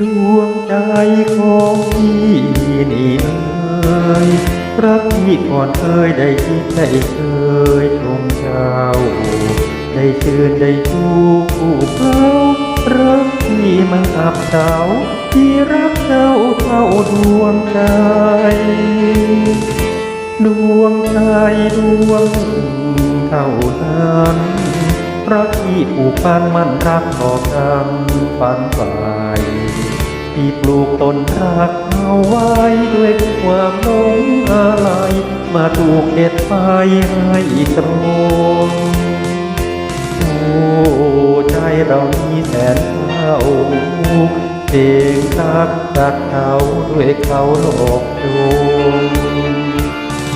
ดวงใจของพี่นี่เอ่ยรักพี่ก่อนเคยได้คิดได้เคยชมเจ้า ได้ชื่นได้ชูผู้เขารักพี่มันอับเฉาที่รักเจ้าเท่าดวงใจ ดวงใจดวงหนึ่งเท่านั้นรักที่ผูกพันมันรักต่อกันฝันไป ที่ปลูกต้นรักเอาไว้ด้วยความหลงอะไรมาถูกเด็ดไปให้ตรงโอ้ใจเรามีแสนเท่าเพลงรักจากเขาด้วยเขาหลอกลวง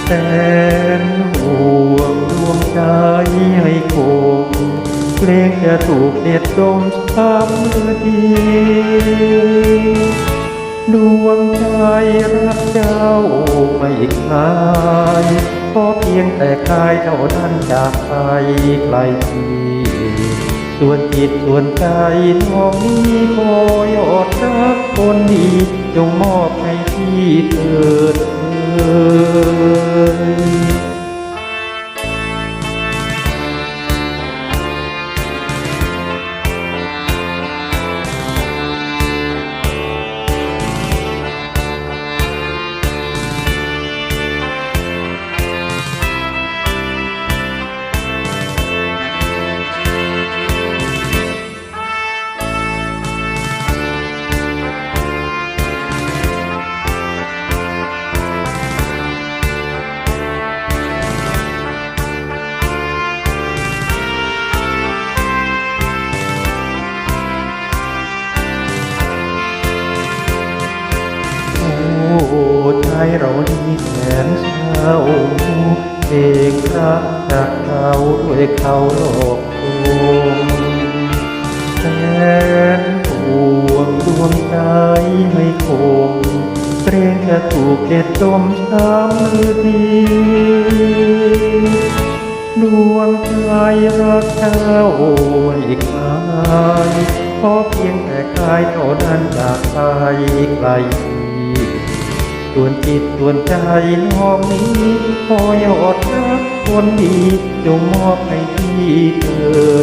แสน จะถูกเด็ดดมช้ำดีดวงใจรักเจ้าไม่คลายขอเพียงแต่คายเท่านั้นจากไปไกลที่ส่วนจิตส่วนใจน้องนี้ขอยอดรักคนดี จงมอบให้พี่เถิด เอกรักจากเขาด้วยเขาหลอกลวงแสนห่วงดวงใจไม่คงเกรงจะถูกเด็ดจมช้ำดีดวงใจรักเจ้าไม่คลายขอเพียงแต่กายเท่านั้นจากไปไกล ที่ส่วนจิตส่วนใจน้องนี้พอยอดรักคนดีจงมอบให้พี่เธอ